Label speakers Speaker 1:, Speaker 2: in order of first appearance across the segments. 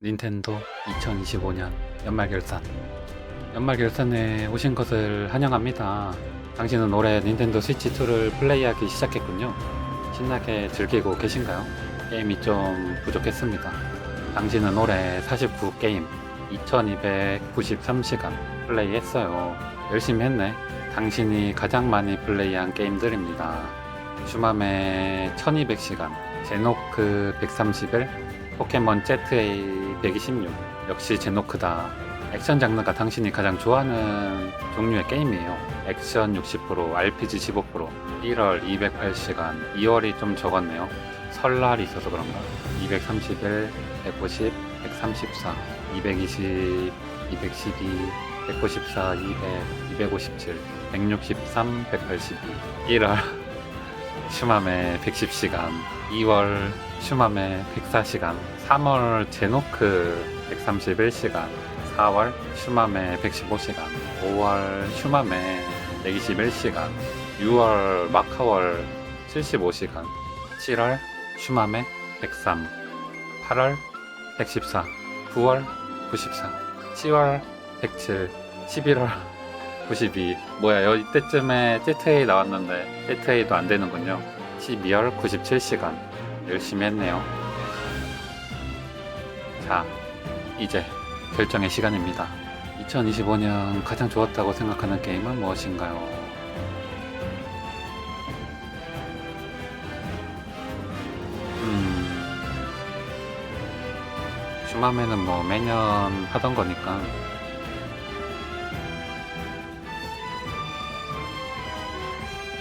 Speaker 1: 닌텐도 2025년 연말 결산. 연말 결산에 오신 것을 환영합니다. 당신은 올해 닌텐도 스위치2를 플레이하기 시작했군요. 신나게 즐기고 계신가요? 게임이 좀 부족했습니다. 당신은 올해 49게임 2293시간 플레이했어요. 열심히 했네. 당신이 가장 많이 플레이한 게임들입니다. 슈맘의 1200시간, 제노크 131, 포켓몬 ZA 126 역시 제노크다. 액션 장르가 당신이 가장 좋아하는 종류의 게임이에요. 액션 60% RPG 15% 1월 208시간 2월이 좀 적었네요. 설날이 있어서 그런가? 231 150 134 220 212 194 200 257 163 182 1월 슈맘의 110시간 2월 슈맘의 104시간 3월 제노크 131시간 4월 슈맘의 115시간 5월 슈맘의 121시간 6월 마카월 75시간 7월 슈맘의 103 8월 114 9월 94 10월 107 11월 92 뭐야 여 이때쯤에 ZA 나왔는데 ZA도 안 되는군요. 12월 97시간 열심히 했네요 자 이제 결정의 시간입니다 2025년 가장 좋았다고 생각하는 게임은 무엇인가요? 음 슈마메는 뭐 매년 하던 거니까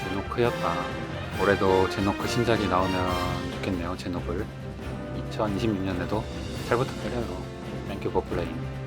Speaker 1: 제노크였다. 올해도 제노크 신작이 나오면 좋겠네요, 제노블. 2026년에도 잘 부탁드려요. 땡큐 포플레잉.